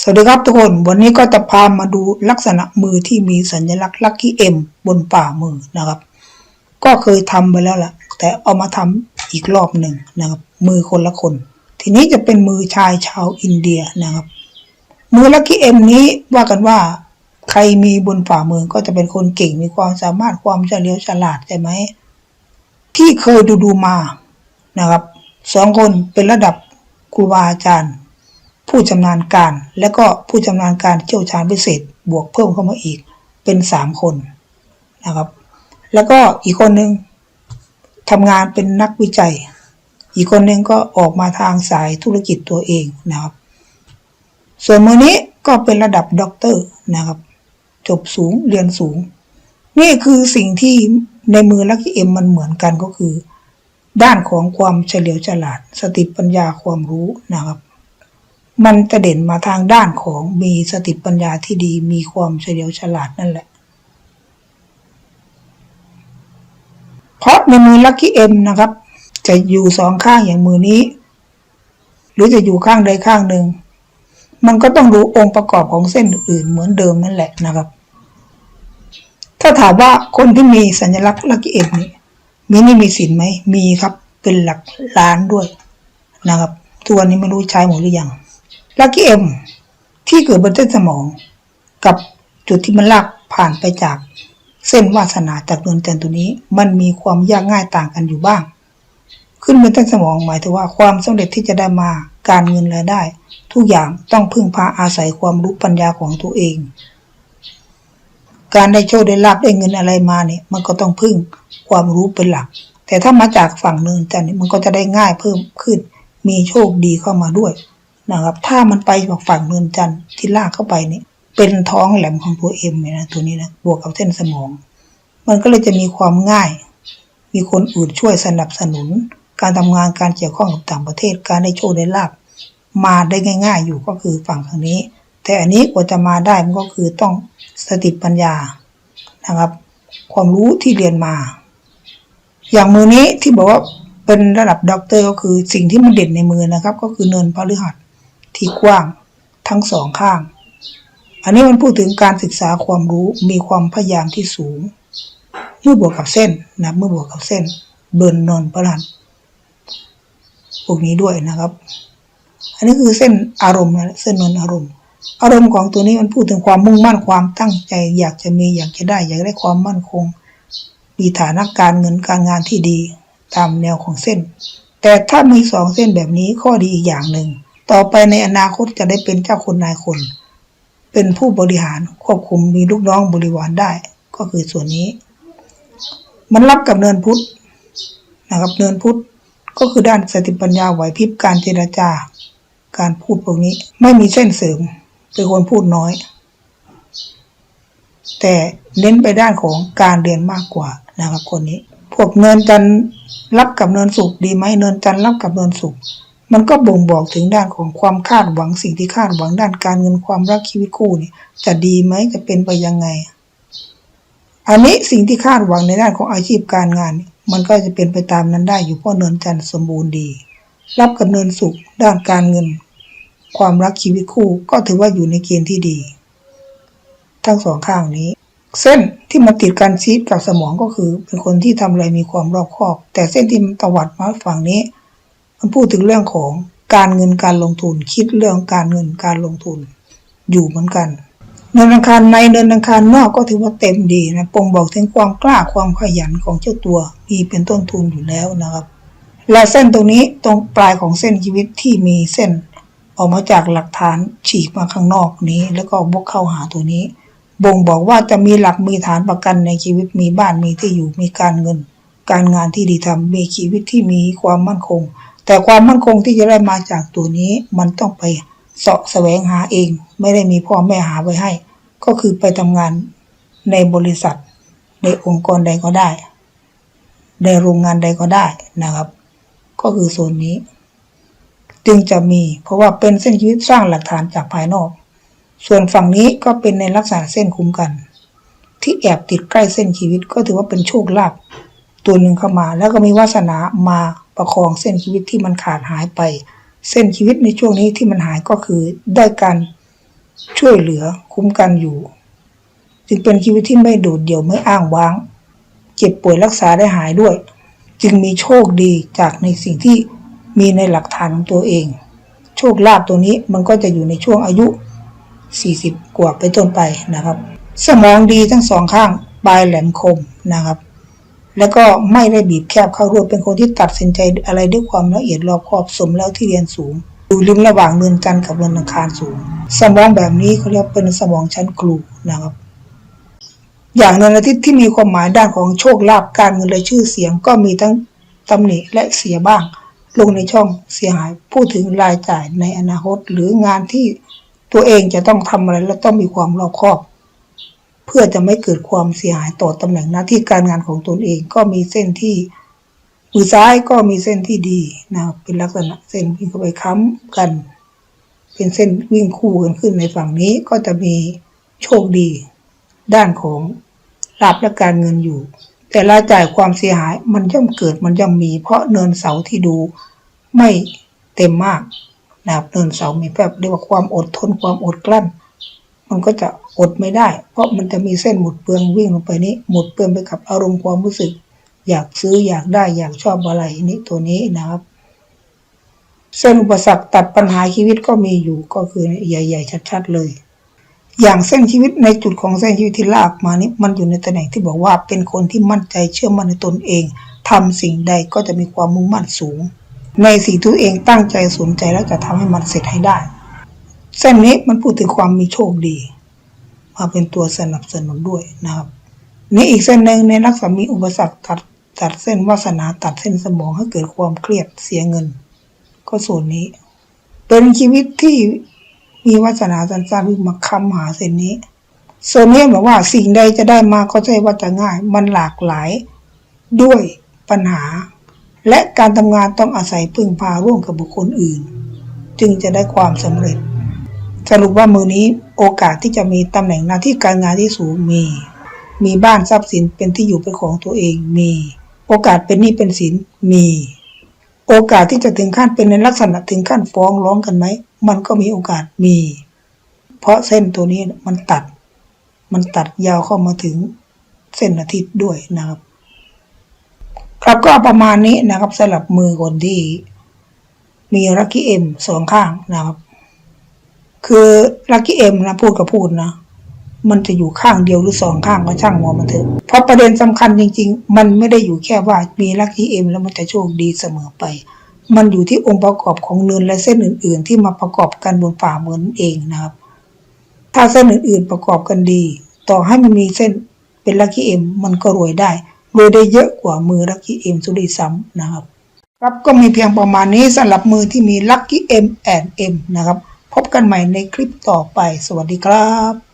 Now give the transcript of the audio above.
สวัสดีครับทุกคน วันนี้ก็จะพามาดูลักษณะมือที่มีสัญลักษณ์ลัคกี้เอ็มบนฝ่ามือนะครับ ก็เคยทำไปแล้วแหละแต่เอามาทำอีกรอบหนึ่งนะครับ มือคนละคน ทีนี้จะเป็นมือชายชาวอินเดียนะครับ มือลัคกี้เอ็มนี้ว่ากันว่าใครมีบนฝ่ามือก็จะเป็นคนเก่งมีความสามารถความเฉลียวฉลาดใช่ไหมที่เคยดูดูๆมานะครับสองคนเป็นระดับครูบาอาจารย์ ผู้ชำนาญการ และก็ผู้ชำนาญการเชี่ยวชาญพิเศษบวกเพิ่มเข้ามาอีกเป็นสามคนนะครับ แล้วก็อีกคนหนึ่งทำงานเป็นนักวิจัย อีกคนหนึ่งก็ออกมาทางสายธุรกิจตัวเองนะครับ ส่วนมือนี้ก็เป็นระดับด็อกเตอร์นะครับ จบสูงเรียนสูง นี่คือสิ่งที่ในมือลักเอ็มมันเหมือนกันก็คือ ด้านของความเฉลียวฉลาด สติปัญญาความรู้นะครับ มันจะเด่นมาทางด้านของมีสติปัญญาที่ดีมีความเฉลียวฉลาดนั่นแหละ เพราะในมือลัคกี้เอ็มนะครับ จะอยู่สองข้างอย่างมือนี้ หรือจะอยู่ข้างใดข้างหนึ่ง มันก็ต้องดูองค์ประกอบของเส้นอื่นเหมือนเดิมนั่นแหละนะครับ ถ้าถามว่าคนที่มีสัญลักษณ์ลัคกี้เอ็มนี่มีนี่มีสินไหมมีครับ เป็นหลักล้านด้วยนะครับ ตัวนนี้ไม่รู้ใช้หมดหรือยัง ลักกี้เอ็มที่เกิดบนเส้นสมอง กับจุดที่มันลากผ่านไปจากเส้นวาสนาจากดวงจันทร์ตัวนี้ มันมีความยากง่ายต่างกันอยู่บ้าง ขึ้นบนเส้นสมองหมายถึงว่าความสำเร็จที่จะได้มาการเงินรายได้ ทุกอย่างต้องพึ่งพาอาศัยความรู้ปัญญาของตัวเอง การได้โชคได้ลาบได้เงินอะไรมาเนี่ย มันก็ต้องพึ่งความรู้เป็นหลัก แต่ถ้ามาจากฝั่งเนินจันทร์มันก็จะได้ง่ายเพิ่มขึ้น มีโชคดีเข้ามาด้วย นะครับ ถ้ามันไปจากฝั่งเนินจันทร์ที่ลากเข้าไปเนี่ยเป็นท้องแหลมของตัวเอ็มเนี่ยนะตัวนี้นะบวกกับเส้นสมอง มันก็เลยจะมีความง่าย มีคนอื่นช่วยสนับสนุน การทำงานการเกี่ยวข้องกับต่างประเทศการได้โชคได้ลาบมาได้ง่าย ๆ อยู่ก็คือฝั่งทางนี้ แต่อันนี้กว่าจะมาได้มันก็คือต้องสติปัญญานะครับ ความรู้ที่เรียนมา อย่างมือนี้ที่บอกว่าเป็นระดับด็อกเตอร์ก็คือสิ่งที่มันเด่นในมือนะครับ ก็คือเนินพฤหัส ที่กว้างทั้งสองข้าง อันนี้มันพูดถึงการศึกษาความรู้มีความพยายามที่สูง เมื่อบวกกับเส้นนะเมื่อบวกกับเส้น เบิร์นนนพฤหัสพวกนี้ด้วยนะครับ อันนี้คือเส้นอารมณ์นะเส้นเนินอารมณ์ อารมณ์ของตัวนี้มันพูดถึงความมุ่งมั่นความตั้งใจ อยากจะมีอยากจะได้ อยากได้ความมั่นคง มีฐานะการเงินการงานที่ดีตามแนวของเส้น แต่ถ้ามีสองเส้นแบบนี้ข้อดีอีกอย่างหนึ่ง ต่อไปในอนาคตจะได้เป็นเจ้าคนนายคน เป็นผู้บริหารควบคุมมีลูกน้องบริวารได้ ก็คือส่วนนี้ มันรับกับเนินพุทธนะครับเนินพุทธก็คือด้านสติปัญญาไหวพริบการเจรจาการพูดพวกนี้ ไม่มีเส้นเสริมเป็นคนพูดน้อย แต่เน้นไปด้านของการเรียนมากกว่านะครับคนนี้ พวกเนินจันทร์รับกับเนินสุขดีไหมเนินจันทร์รับกับเนินสุข มันก็บ่งบอกถึงด้านของความคาดหวังสิ่งที่คาดหวังด้านการเงินความรักชีวิตคู่นี่จะดีไหมจะเป็นไปยังไง อันนี้สิ่งที่คาดหวังในด้านของอาชีพการงาน มันก็จะเป็นไปตามนั้นได้อยู่เพราะเนินจันทร์สมบูรณ์ดี รับกับเนินสุขด้านการเงิน ความรักชีวิตคู่ก็ถือว่าอยู่ในเกณฑ์ที่ดี ทั้งสองข้างนี้ เส้นที่มาติดกันซีดกับสมองก็คือ เป็นคนที่ทำอะไรมีความรอบคอบ แต่เส้นที่มันตวัดมาฝั่งนี้ มันพูดถึงเรื่องของการเงินการลงทุน คิดเรื่องการเงินการลงทุน อยู่เหมือนกันเนินอังคารในเนินอังคารนอกก็ถือว่าเต็มดีนะปงบอกถึงความกล้าความขยันของเจ้าตัวมีเป็นต้นทุนอยู่แล้วนะครับ และเส้นตรงนี้ตรงปลายของเส้นชีวิตที่มีเส้น ออกมาจากหลักฐานฉีกมาข้างนอกนี้ แล้วก็บกเข้าหาตัวนี้ บ่งบอกว่าจะมีหลักมีฐานประกันในชีวิตมีบ้านมีที่อยู่มีการเงิน การงานที่ดีทำมีชีวิตที่มีความมั่นคง แต่ความมั่นคงที่จะได้มาจากตัวนี้มันต้องไปเสาะแสวงหาเอง ไม่ได้มีพ่อแม่หาไว้ให้ ก็คือไปทำงานในบริษัท ในองค์กรใดก็ได้ ในโรงงานใดก็ได้นะครับ ก็คือโซนนี้ จึงจะมีเพราะว่าเป็นเส้นชีวิตสร้างหลักฐานจากภายนอก ส่วนฝั่งนี้ก็เป็นในลักษณะเส้นคุ้มกัน ที่แอบติดใกล้เส้นชีวิตก็ถือว่าเป็นโชคลาภตัวหนึ่งเข้ามา แล้วก็มีวาสนามา ประคองเส้นชีวิตที่มันขาดหายไป เส้นชีวิตในช่วงนี้ที่มันหายก็คือได้การช่วยเหลือคุ้มกันอยู่ จึงเป็นชีวิตที่ไม่โดดเดี่ยวไม่อ้างว้าง เจ็บป่วยรักษาได้หายด้วย จึงมีโชคดีจากในสิ่งที่มีในหลักฐานของตัวเอง โชคลาภตัวนี้มันก็จะอยู่ในช่วงอายุ 40 กว่าไปต้นไปนะครับ สมองดีทั้งสองข้างปลายแหลมคมนะครับ แล้วก็ไม่ได้บีบแคบเข้ารวบเป็นคนที่ตัดสินใจอะไรด้วยความละเอียดรอบคอบสมแล้วที่เรียนสูงอยู่ริมระหว่างเนินจันทร์กับเนินอังคารสูง สมองแบบนี้เขาเรียกเป็นสมองชั้นครูนะครับ อย่างหนึ่งอาทิตย์ที่มีความหมายด้านของโชคลาภการเงินและชื่อเสียงก็มีทั้งตำหนิและเสียบ้าง ลงในช่องเสียหายพูดถึงรายจ่ายในอนาคตหรืองานที่ตัวเองจะต้องทำอะไรและต้องมีความรอบคอบ เพื่อจะไม่เกิดความเสียหายต่อตำแหน่งหน้าที่การงานของตนเองก็มีเส้นที่มือซ้ายก็มีเส้นที่ดีนะครับเป็นลักษณะเส้นวิ่งเข้าไปค้ำกัน เป็นเส้นวิ่งคู่กันขึ้นในฝั่งนี้ก็จะมีโชคดี ด้านของลาภและการเงินอยู่ แต่รายจ่ายความเสียหายมันย่อมเกิดมันย่อมมี เพราะเนินเสาที่ดูไม่เต็มมากนะครับเนินเสามีแบบเรียกว่าความอดทนความอดกลั้น มันก็จะอดไม่ได้ เพราะมันจะมีเส้นหมุดเปลืองวิ่งลงไปนี้ หมุดเปลืองไปกับอารมณ์ความรู้สึก อยากซื้ออยากได้อยากชอบอะไรนี่ตัวนี้นะครับ เส้นอุปสรรคตัดปัญหาชีวิตก็มีอยู่ก็คือใหญ่ ๆ ชัด ๆ เลย อย่างเส้นชีวิตในจุดของเส้นชีวิตที่ลากมานี่มันอยู่ในตำแหน่งที่บอกว่าเป็นคนที่มั่นใจเชื่อมั่นในตนเองทำสิ่งใดก็จะมีความมุ่งมั่นสูง ในสิ่งที่ตัวเองตั้งใจสนใจแล้วจะทำให้มันเสร็จให้ได้ เส้นนี้มันพูดถึงความมีโชคดี มาเป็นตัวสนับสนุนด้วยนะครับ นี่อีกเส้นหนึ่งในลักษณะมีอุปสรรคตัดตัดเส้นวาสนาตัดเส้นสมองให้เกิดความเครียดเสียเงิน ก็ส่วนนี้ เป็นชีวิตที่มีวาสนาสั้นๆวิ่งมาคำหาเส้นนี้ส่วนนี้บอกว่าสิ่งใดจะได้มาก็ใช่ว่าจะง่าย มันหลากหลายด้วยปัญหา และการทำงานต้องอาศัยพึ่งพาร่วมกับบุคคลอื่น จึงจะได้ความสำเร็จ สรุปว่ามือนี้โอกาสที่จะมีตำแหน่งหน้าที่การงานที่สูงมี มีบ้านทรัพย์สินเป็นที่อยู่เป็นของตัวเองมี โอกาสเป็นหนี้เป็นสินมี โอกาสที่จะถึงขั้นเป็นในลักษณะถึงขั้นฟ้องร้องกันไหมมันก็มีโอกาสมี เพราะเส้นตัวนี้มันตัด มันตัดยาวเข้ามาถึงเส้นอาทิตย์ด้วยนะครับ ครับก็ประมาณนี้นะครับสำหรับมือคนที่มีลักกี้เอ็มสองข้างนะครับ คือลักกี้เอ็มนะพูดกับพูดนะมันจะอยู่ข้างเดียวหรือสองข้างก็ช่างหัวมันเถอะเพราะประเด็นสำคัญจริง ๆ มันไม่ได้อยู่แค่ว่ามีลักกี้เอ็มแล้วมันจะโชคดีเสมอไป มันอยู่ที่องค์ประกอบของเนินและเส้นอื่น ๆ ที่มาประกอบกันบนฝ่ามือนั่นเองนะครับ ถ้าเส้นอื่นๆประกอบกันดี ต่อให้มันมีเส้นเป็นลักกี้เอ็มมันก็รวยได้รวยได้เยอะกว่ามือลักกี้เอ็มสุดยซ้ำนะครับครับก็มีเพียงประมาณนี้สำหรับมือที่มี Lucky M and M นะครับ พบกันใหม่ในคลิปต่อไป สวัสดีครับ